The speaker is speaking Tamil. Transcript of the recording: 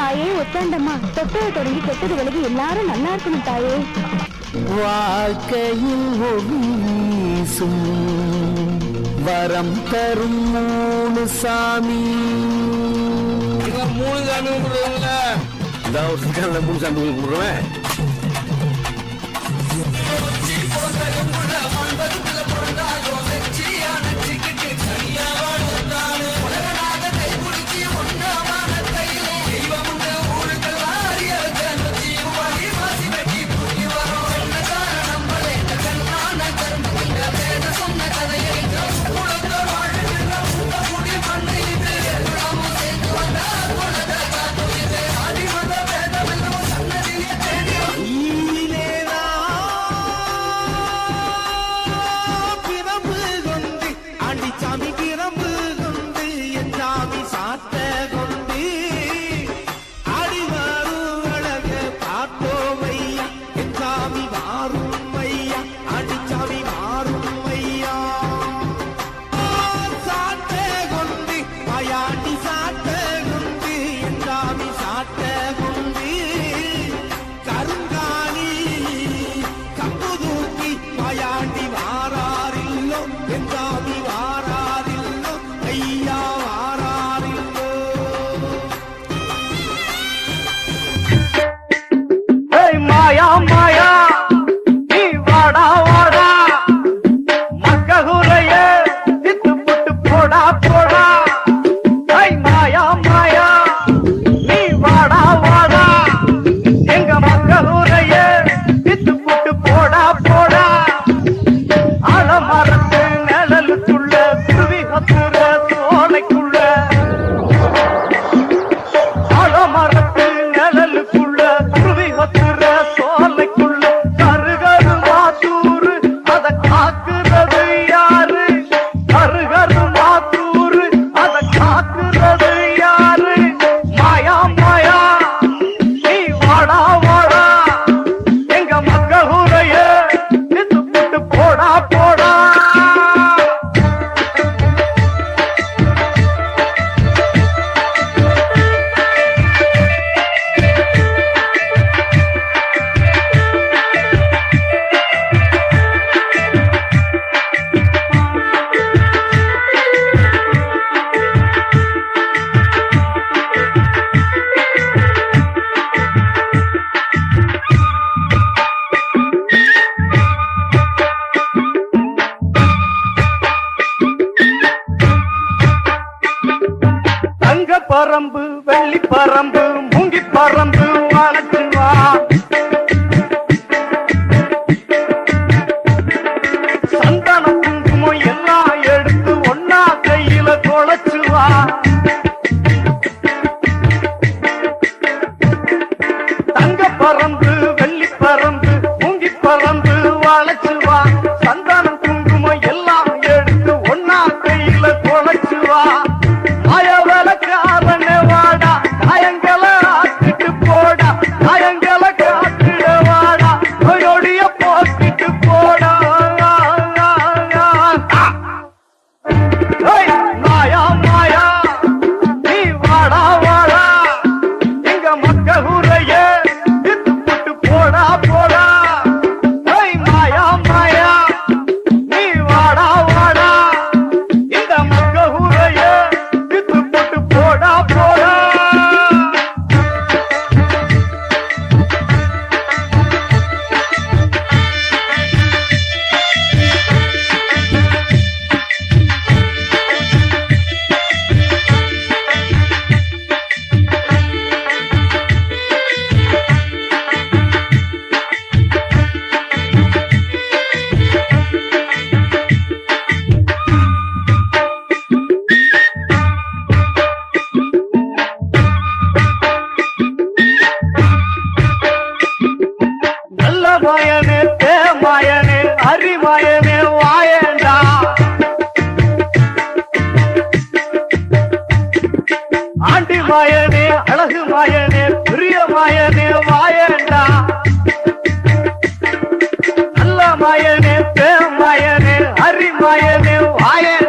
தாயே ஒத்தாண்டம்மா. தொட்டது தொடங்கி தொட்டது விலகி எல்லாரும் நல்லா இருக்கணும் தாயே. வாழ்க்கையில் ஒளிசும் வரம் தரும் மூணு சாமி. மூணு சாமி கும்பிடுவாங்களா மூணு சாமி கும்பிடுவேன் Entra பரம்பு வெள்ளி பரம்பு மூங்கி பரம்பு. மாயனே பேமாயனே அறிவாயனே வாயண்டா. ஆண்டி மாயனே அழகு மாயனே பிரிய மாயனே வாயண்டா. நல்ல மாயனே பேமாயனே அறிவாயனே வாயன்